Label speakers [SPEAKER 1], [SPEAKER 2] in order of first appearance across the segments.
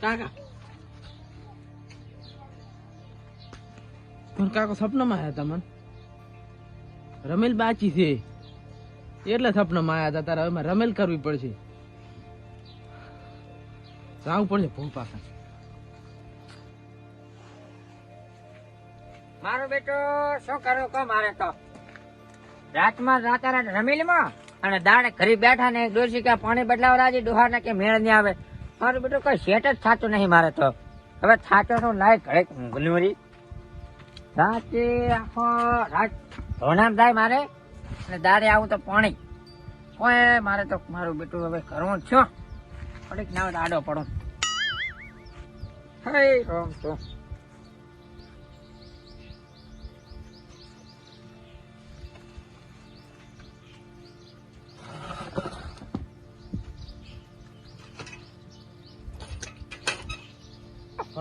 [SPEAKER 1] કાકા. પણ કાકો સપનામાં આવ્યા હતા મને. રમેલ બાચી છે. એટલે સપનામાં આવ્યા હતા તારે. હવે રમેલ કરવી પડશે. જાવું પડશે ભૂ પાછા.
[SPEAKER 2] મારો બેટો, શું કરો કો મારે તો? રાતમાં રાતા રાત રમેલીમાં અને દાડે ઘરે બેઠા ને ડોસી કે પાણી બદલાવ રાજી ડોહા ને કે મેળ નહીં આવે. મારું બેટો કોઈ શેટ જ થતું નહીં મારે તો. હવે થાચો નું લાય ઘરે ગુલમરી રાતે આખો રાત ધોનામ થાય મારે અને દાડે આવું તો પાણી. કોઈ મારે તો મારું બેટું હવે કરવું જ છો. થોડીક ના દાડો પડો. હે રોમ તો.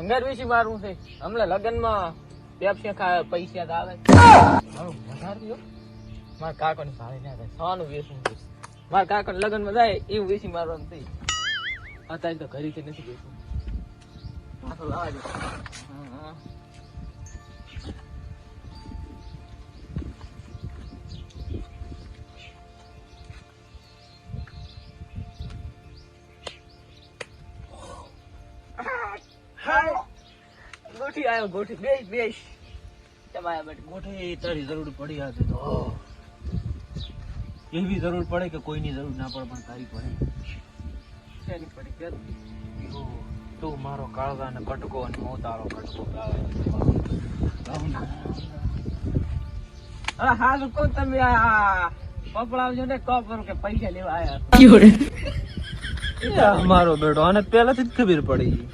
[SPEAKER 1] ભંગાર વિશે મારવું છે. હમણાં લગ્નમાં પેપ્સી ખા પૈસા આવે. મારું ભંગાર થયો મારા કાકો ને ભાડે ના થાય. સોનું છે મારા કાકો લગ્નમાં જાય, એવું વેચી મારવાનું થઈ અત્યારે તો ઘરેથી નથી બેસું લાવા હા. ગોઠી ગોઠી બેસ બેસ. તમારા બેટ ગોઠી તારી જરૂર પડી આજે તો. એવી જરૂર પડે કે કોઈની જરૂર ના પડે પણ તારી પડે શેની પડી કે તું- તું મારો કાળગા ને કટકો અને હું તારો કટકો હા તો કોણ તમે આ પકડાવજો ને કો કરો કે પૈસા લેવા આવ્યા મારો બેટો આને પહેલાથી જ ખબર પડી.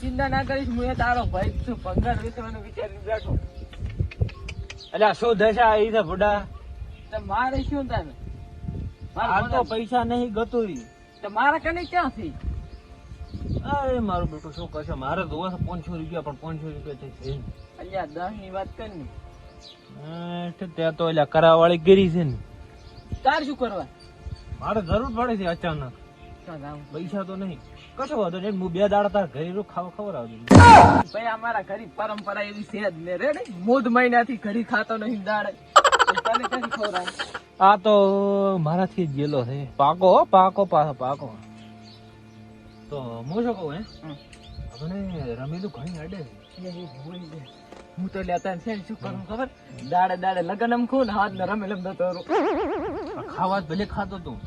[SPEAKER 1] ચિંતા ના કરીશ હું એ તારો ભાઈ છું પગાર વેચવાનો વિચારીને બેઠો એટલે શું દશા આવી છે બુડા મારે શું તારે આ તો પૈસા નહીં ગતું તો મારા કને ક્યાંથી? અરે મારું બેટું શું કરશે? મારે જોવા છે પાંચસો રૂપિયા પણ પાંચસો રૂપિયા થઈ છે અલ્યા દસની વાત કર ને. ત્યાં તો એટલે કરાવાળી ગીરી છે ને. તાર શું કરવા? મારે જરૂર પડે છે અચાનક. પૈસા તો નહીં. કશો વાંધો નહીં. હું બે દાડા તાર ઘરે રું ખાવા આવજો ભાઈ અમારા ઘરે પરંપરા એવી છે જ ને રે ને. મોદ મહિનાથી ઘરે ખાતો નહીં દાડે. તને ક્યાંથી ખવડાવે? આ તો મારાથી જ ગયેલો છે. પાકો હો, પાકો પાછો પાકો. તો હું શું કહું હે? આપણે રમેલું ઘણી અડે હું તો લેતા છે શું કરું ખબર? દાડે દાડે લગન એમ ખું ને હાથ ને રમેલ એમ નતો ખાવા ભલે ખાતો તું.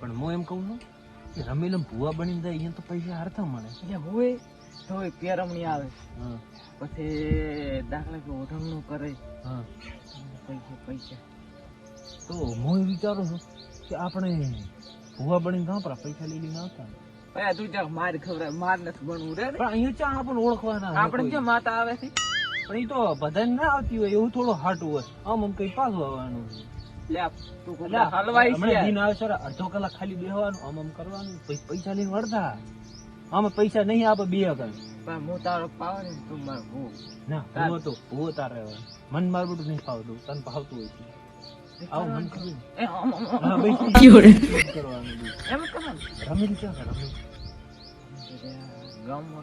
[SPEAKER 1] પણ હું એમ કહું છું કે રમેલમ ભૂવા બની જાય અહીંયા તો પૈસા હારતા મળે એટલે હોય તો પેરમણી આવે. પછી દાખલા કે ઓઢમણું કરે. પૈસા પૈસા. તો હું વિચારું છું કે આપણે ભૂવા બની ગામ પર પૈસા લઈ લઈને આવતા પૈસા તું ચાક માર ખબર માર નથી બનવું રે. પણ અહીંયા ચા આપણને ઓળખવાના આપણે જે માતા આવે છે? પણ એ તો બધાને ના આવતી હોય એવું થોડું હાટું હોય. આમ આમ કઈ પાછું આવવાનું અડધો કલાક ખાલી બેહવાનું આમ આમ કરવાનું પૈસા લઈને વળતા. આમાં પૈસા નહીં આપે બે આગળ હું તારો પાવર તું માર ના હું તો તારે મન મારું બધું નહીં ફાવતું તને ફાવતું હોય છે. આવું મન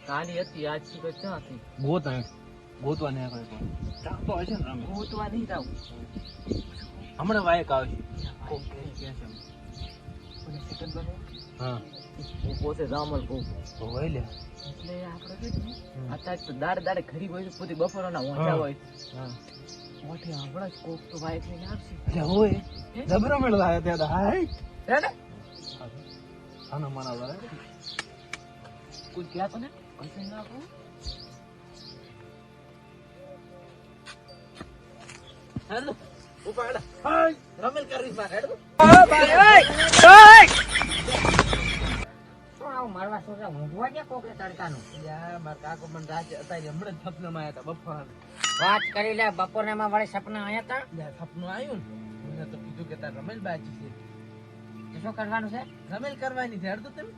[SPEAKER 2] કાલી હતી આજ સુધી ક્યાં હતી.
[SPEAKER 1] ગોત ગોતવા નહીં.
[SPEAKER 2] ગોતવા નહીં જાવ
[SPEAKER 1] હમણાં વાયક આવશે કોક હોય લે
[SPEAKER 2] એટલે આપણે અત્યારે હોય. પોતે બપોરના ઊંચા હોય કોક તો. વાઈફ લઈને ક્યાં તો ને કશું ના? આપું હેલો ઉપાડ. હાય રમેલ માર હેડો મારવા શું છે? ઊંઘવા કે કોક તડકાનું?
[SPEAKER 1] યાર મારા કાકો મને રાતે અત્યારે હમણાં સપનામાં આવ્યા હતા બપોર
[SPEAKER 2] વાત કરી લે બપોરના માં વળે સપના આયા તા
[SPEAKER 1] યાર સપનું આવ્યું ને? તો કીધું કે તાર રમેલ બાજી છે
[SPEAKER 2] શું કરવાનું છે?
[SPEAKER 1] રમેલ કરવાની છે હેડતો તમે.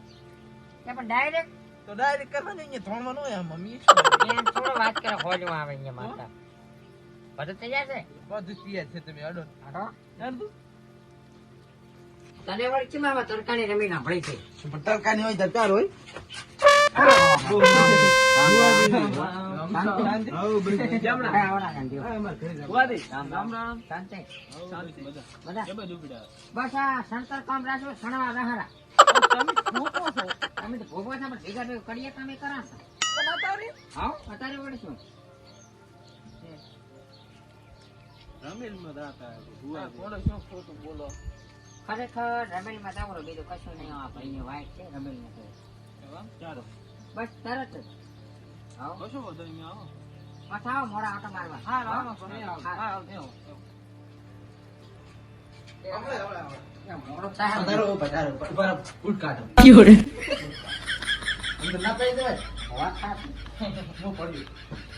[SPEAKER 2] કે પણ ડાયરેક્ટ?
[SPEAKER 1] તો ડાયરેક્ટ કરવાની અહીંયા ત્રણમાં ન હોય મમ્મી
[SPEAKER 2] થોડો વાત કરે હોજમાં આવે અહીંયા માતા બધું તૈયાર છે?
[SPEAKER 1] બધું તૈયાર છે તમે અડો
[SPEAKER 2] હાલો.
[SPEAKER 1] અડધું
[SPEAKER 2] તને વળી કેમ આવા તડકાની રમી ના ભળી છે?
[SPEAKER 1] પણ તરકારી હોય દરકાર હોય.
[SPEAKER 2] બસ આ શંકર કામ રાખો સણવા રહારા.
[SPEAKER 1] તમે ભૂકો છો.
[SPEAKER 2] અમે તો ભોગવા છે ભેગા ભેગા કરીએ કામે કરા
[SPEAKER 1] અત્યારે
[SPEAKER 2] આવો અત્યારે
[SPEAKER 1] આ કોણે શું ખોટું બોલો.
[SPEAKER 2] ખરેખર રમેલમાં તાવરો બીજું કશું નહીં આ ભાઈ વાઈટ છે રમેલ
[SPEAKER 1] ચાલો.
[SPEAKER 2] બસ તરત જ. આવો.
[SPEAKER 1] કશો વાંધો નહીં આવો.
[SPEAKER 2] બસ આવો મોડા આટો મારવા.
[SPEAKER 1] હા
[SPEAKER 2] આવો.
[SPEAKER 1] આવો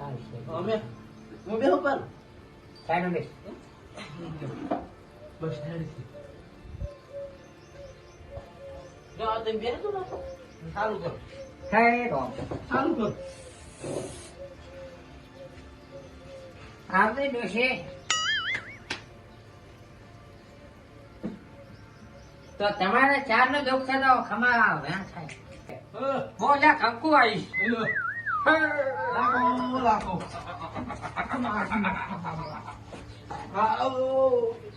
[SPEAKER 2] તો ખાવે ને. સારું છે. સાઈડમાં બેસ.
[SPEAKER 1] સારું કરો
[SPEAKER 2] હે રોમ.
[SPEAKER 1] સારું કરો
[SPEAKER 2] આવજે ડોશી. તો તમારે ચાર નો દુઃખ થતો ખમા વેણ થાય બોલ્યા કંકુ આવી
[SPEAKER 1] લાખો લાખો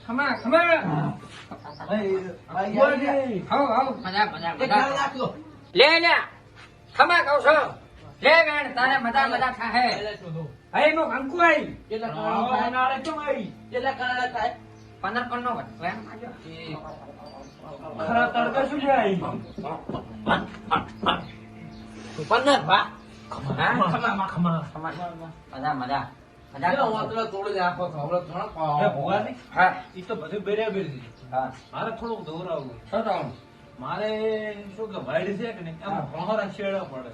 [SPEAKER 2] ખમા ખમા હો હો મજા મજા મજા લે. લે ખમા કહું છો લે વેણ તારે મજા મજા થાય હે નો કંકુ આવી પંદર પન્નો વેણ માજો
[SPEAKER 1] ખરા તડકા શું જાય
[SPEAKER 2] હા
[SPEAKER 1] ખમા ખમા
[SPEAKER 2] ખમા મજા મજા મજા
[SPEAKER 1] હે ભગવાન
[SPEAKER 2] હા
[SPEAKER 1] ઈ તો બધું બરાબર છે
[SPEAKER 2] હા
[SPEAKER 1] મારે થોડુંક મારે શું કે વાઈડ છે કે નહીં? આમ શેડા પડે.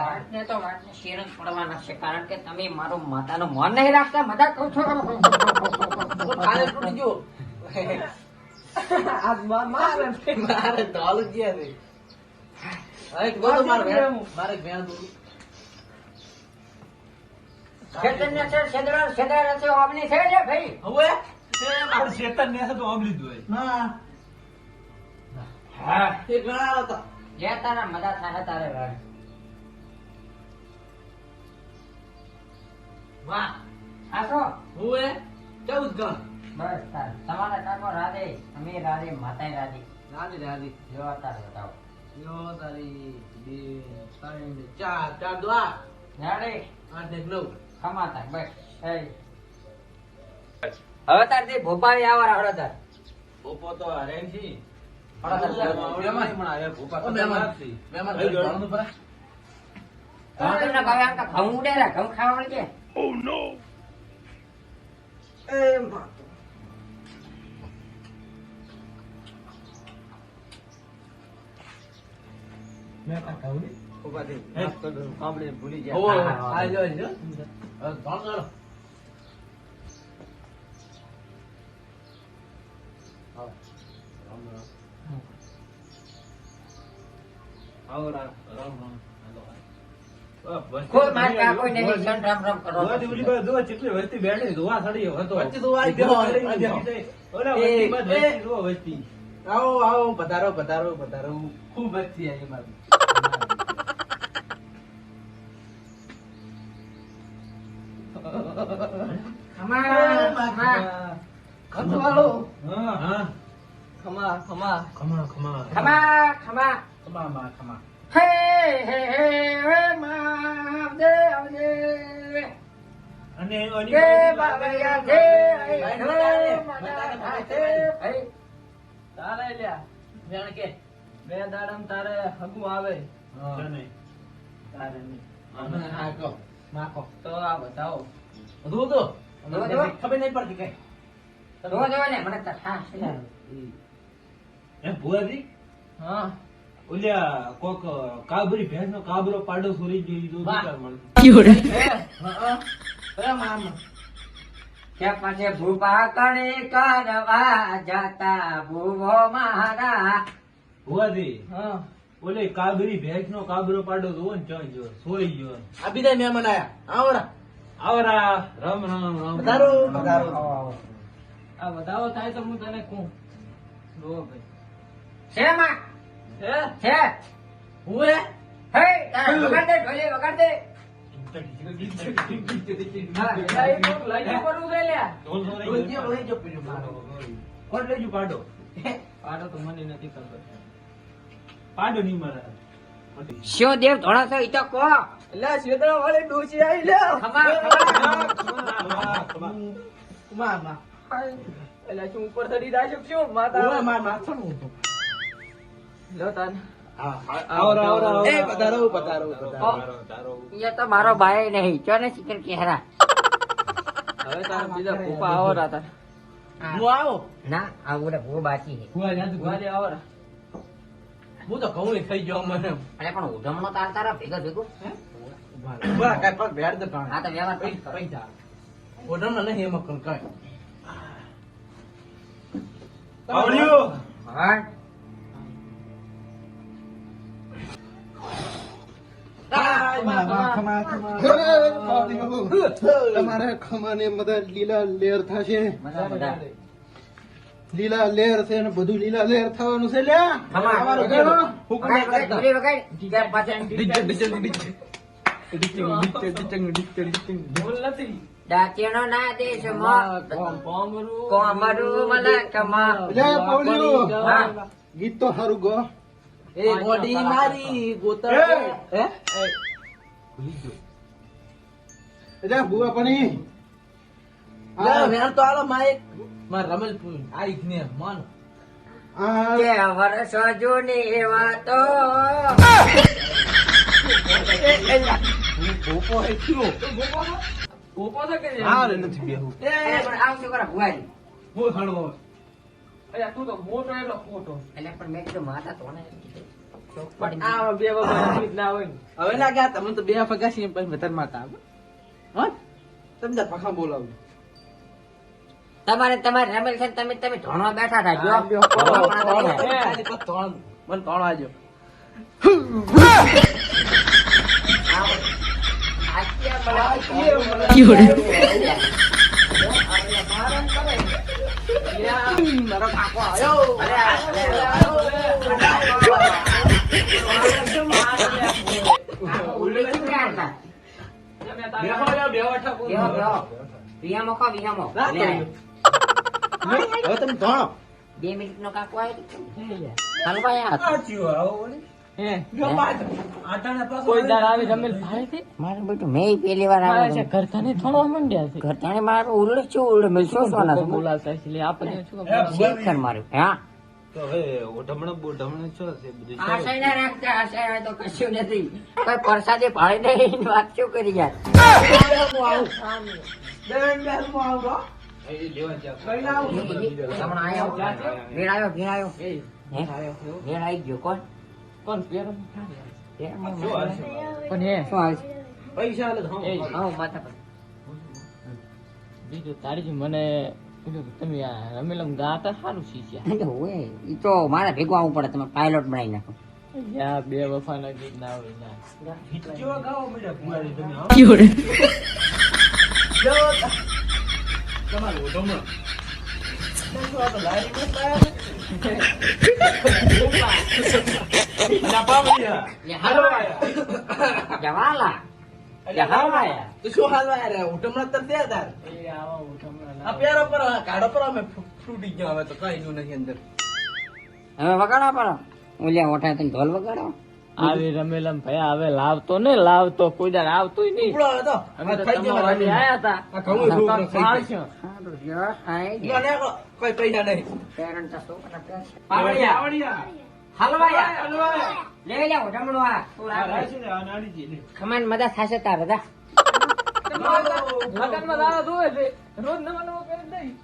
[SPEAKER 2] વાતને તો શેર જ પડવાના છે કારણ કે તમે મારું માતાનું મન નહીં રાખતા મજા કહું છો. ચેતન્ય છે. છેદડા છેદડા છે ઓમની છે છે ભાઈ.
[SPEAKER 1] હવે? શેતન ને તો આમ લીધું
[SPEAKER 2] હા. જે તારા મજા થાય તારે ભાઈ. વાહ. આ તો બસ તાર. તમારા કાકો રાધે અમે રાધે માતાએ રાધે. જો તારે બતાવો. જો તારી બે ત્રણ ચાર તાર દ્વાર. ભોપાળી આઠ
[SPEAKER 1] એક તો હરેન છી.
[SPEAKER 2] હળો
[SPEAKER 1] હવે ભૂપા તો નથી.
[SPEAKER 2] ઘઉં તમને કહે આમ તો મળશે
[SPEAKER 1] આપણે ભૂલી
[SPEAKER 2] હા, હા, હા.
[SPEAKER 1] આવો. રામ રામ. રામ હાલો. બસ
[SPEAKER 2] કોઈ નહીં સન રામ રામ કરો.
[SPEAKER 1] ધોવાથી ઓલી ધોવા વસ્તી બેઠી ધોવા સડી હતો.
[SPEAKER 3] વચ્ચે
[SPEAKER 1] ઓલા વસ્તી
[SPEAKER 3] આવો આવો પધારો પધારો પધારો. ખૂબ વસ્તી આવી મારી
[SPEAKER 1] હા. હા.
[SPEAKER 3] ખમા ખમા.
[SPEAKER 1] ખમા ખમા.
[SPEAKER 2] ખમા ખમા.
[SPEAKER 3] ખમા માં ખમા.
[SPEAKER 2] હે હે હે હે માં દે આવજે
[SPEAKER 1] અને ઓલી
[SPEAKER 2] કે
[SPEAKER 1] બાજુ
[SPEAKER 2] બાબરિયા આઈ
[SPEAKER 3] તારે લ્યા જાણ કે. બે દાડમ તારે હગું આવે. તારે નહીં. નાખો તો આ બતાવો. બધું તો. ખબર નહીં પડતી કઈ
[SPEAKER 2] જોવો, જોવો ને, મને તો
[SPEAKER 1] એમ ભુવાજી?
[SPEAKER 3] હા.
[SPEAKER 1] ઓલ્યા કોક કાબરી ભેંસ નો કાબરો પાડો સોરી ગયો તો
[SPEAKER 3] વાહ.
[SPEAKER 1] વિચાર મળે.
[SPEAKER 3] એ, હા અરે મામા
[SPEAKER 2] કે પછી ભૂપા કણે કરવા જાતા ભૂવો મારા.
[SPEAKER 1] ભુવાજી?
[SPEAKER 3] હા.
[SPEAKER 1] ઓલે કાબરી ભેંસ નો કાબરો પાડો જોવો ને ચોઈ ગયો સોઈ ગયો.
[SPEAKER 3] આ બીજા મહેમાન આયા. આવરા.
[SPEAKER 1] આવરા રમ રમ રમ.
[SPEAKER 3] પધારો પધારો આ વધારો થાય તો હું તને કહું. જો ભાઈ.
[SPEAKER 2] છે માં
[SPEAKER 3] હે?
[SPEAKER 2] છે.
[SPEAKER 3] હું હે?
[SPEAKER 2] હે વગાડ દે ઢોલે વગાડ દે.
[SPEAKER 1] પાડો
[SPEAKER 3] પાડો. તો મને નથી ખબર.
[SPEAKER 1] પાડો નહીં મળે
[SPEAKER 2] શિવ દેવ ધોળા છો ઈ તો કહો.
[SPEAKER 3] એટલે શેતળા વાળી ડોસી આવી લ્યો
[SPEAKER 2] ખમા, ખમા.
[SPEAKER 3] માં માં એટલે શું ઉપર ચડી જાય છે શું? માતા. ઓયમાં માથું લો તાન
[SPEAKER 2] તો. મારો ભાઈ નહીં ચો ને ચિકન કેહરા?
[SPEAKER 3] હવે તારા બીજા ફૂફા આવો રાતા. હું. આવો?
[SPEAKER 2] ના આવું રે ભૂ બાકી છે
[SPEAKER 1] ભુવાજી આ તો
[SPEAKER 3] વારે આવો હું તો ઘઉં ખાઈ ગયો મને.
[SPEAKER 2] અરે પણ ઉધમણો તાર તારા ભેગો ભેગો?
[SPEAKER 3] ઊભા કાંઈ પગ બેહાડ દે કાંઈ.
[SPEAKER 2] આ તો વ્યવહાર
[SPEAKER 3] પૈસા પૈસા. નહીં એમાં કંઈ કાંઈ.
[SPEAKER 1] આવડ્યું
[SPEAKER 2] હા
[SPEAKER 4] તમારે ખમાને બધા લીલા લેર થશે લીલા લેર છે ને બધું લીલા લેર થવાનું છે લ્યા
[SPEAKER 2] ખમા.
[SPEAKER 4] તમારું કેવો?
[SPEAKER 3] હુકમ
[SPEAKER 2] વગાડ, વગાડ,
[SPEAKER 3] કરતા.
[SPEAKER 2] ઢોલી વગાડ. કેમ પાછળ?
[SPEAKER 3] ડીચે, ડીચે, ડીચે. ડીચે, ડીચે, ડીચે, ડીચે. ભૂલ નથી
[SPEAKER 2] દાંતીનો ના
[SPEAKER 3] કોમ, કોમરું.
[SPEAKER 2] કોમરું મલકમાં.
[SPEAKER 4] ગીત તો સારું ગો
[SPEAKER 3] એ ગોડી મારી ગોતર
[SPEAKER 4] એ!
[SPEAKER 3] હે
[SPEAKER 4] જા બુઆ પણી
[SPEAKER 3] વેણ તો આલો માઈક માર રમેલ પૂ- ને માનો
[SPEAKER 2] કે વર્ષો જૂની વાતો
[SPEAKER 3] ભૂપો હે કયો ભોપો તો કે
[SPEAKER 4] આ નથી બેહું.
[SPEAKER 3] એ
[SPEAKER 2] પણ આવું શું કરે ભુવાજી?
[SPEAKER 3] હું ખણવો અરે તું તો મોટો એટલો ખોટો.
[SPEAKER 2] એટલે પણ મેં કીધું માતા તો ને. ચોક પડી ગઈ.
[SPEAKER 3] આ બે વગર ના. હવે ના તમે તો બે ફગાસી પછી વેતન માતા આવે. હા? તમે પખા બોલાવું
[SPEAKER 2] તમારે તમારે રમેલ છે તમે તમે ધોણવા બેઠા હતા જો.
[SPEAKER 3] ત્રણ મને ત્રણ આજો
[SPEAKER 2] બે મિનિટ નો કાકો આવ્યો હલવાયા પાડી પરસાદી નહીં એની વાત શું કરી યાર
[SPEAKER 1] એ લેવા જાવ.
[SPEAKER 2] હમણાં આયો ભેળ આવ્યો ભેળ આવ્યો હે? આવી ગયો કોણ
[SPEAKER 3] કોણ પેર
[SPEAKER 2] ભેળમાં
[SPEAKER 1] શું હાલશે?
[SPEAKER 3] પણ. હે
[SPEAKER 2] શું આવે
[SPEAKER 1] પૈસા તો
[SPEAKER 3] એ.
[SPEAKER 2] માથા પર
[SPEAKER 3] બીજું તારી મને તમે આ રમેલમ ગાતા સારું શીખ્યા
[SPEAKER 2] હોય એ તો મારે ભેગું આવવું પડે તમે પાયલોટ બનાવી નાખો.
[SPEAKER 3] યા બે વફાના ગીત ના હોય ના.
[SPEAKER 1] કેવા ગાવા તમે? તમારું
[SPEAKER 2] હાલો
[SPEAKER 3] તો શું હાલવા રે ઉઠમણા તર દે તાર આ પેરો પર કાઢો પર અમે ફૂટી ગયો હવે તો કઈ નું નહીં. અંદર
[SPEAKER 2] હવે વગાડા પડો ઓલ્યા ઓઠા તમે ઢોલ વગાડો
[SPEAKER 3] આવી રમેલમ ભાઈ હવે લાવતો ને લાવતો કોઈ દાડ આવતોય નહીં
[SPEAKER 4] તો
[SPEAKER 3] અમે તો તમારા આયા હતા
[SPEAKER 4] કોઈ પૈસા નહીં.
[SPEAKER 2] પેરણ તો
[SPEAKER 1] હલવાયા?
[SPEAKER 2] હલવાયા લે ખમાન મજા થાશે તાર બધા.
[SPEAKER 5] રોજ નવા નવા પહેરે નહીં.